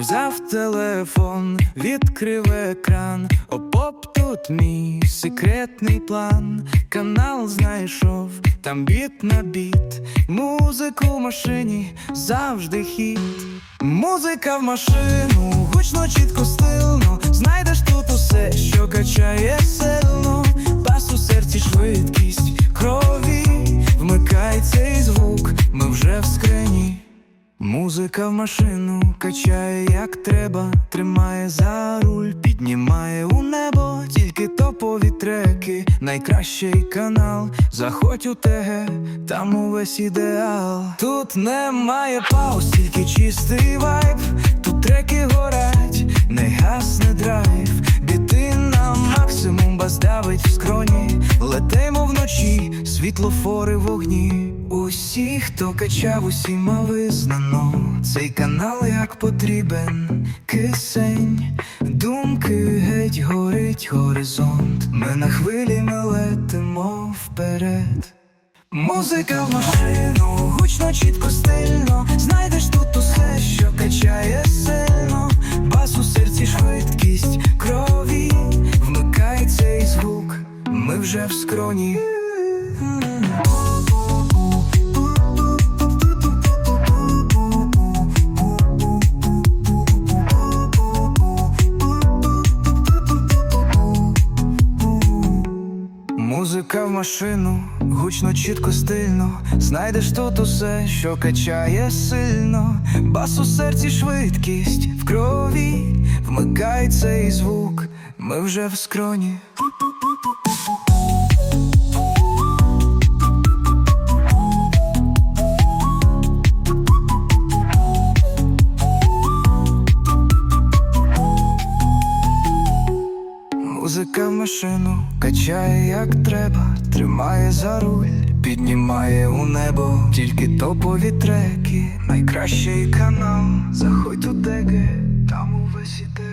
Взяв телефон, відкрив екран, опоп тут мій секретний план. Канал знайшов, там біт на біт, музику в машині завжди хіт. Музика в машину, гучно, чітко, Музика в машину качає як треба, тримає за руль, піднімає у небо, тільки топові треки, найкращий канал. Заходь у ТГ, там увесь ідеал. Тут немає пауз, тільки чистий вайб. Тут треки горять, не гасне драйв. Біти на максимум, бас давить в скроні. Світлофори вогні. Усі, хто качав, усі мали знано. Цей канал як потрібен кисень. Думки геть горить горизонт. Ми на хвилі ми летимо вперед. Музика в машину, гучно, чітко, стильно. Знайдеш тут усе, що качає сильно. Бас у серці, швидкість крові. Вмикай цей звук, ми вже в скроні. Музика в машину, гучно, чітко, стильно. Знайдеш тут усе, що качає сильно. Бас у серці, швидкість в крові. Вмикай цей звук, ми вже в скроні. Музика машину качає як треба, тримає за руль, піднімає у небо, тільки топові треки, найкращий канал. Заходь у деге, там увесь ідеал.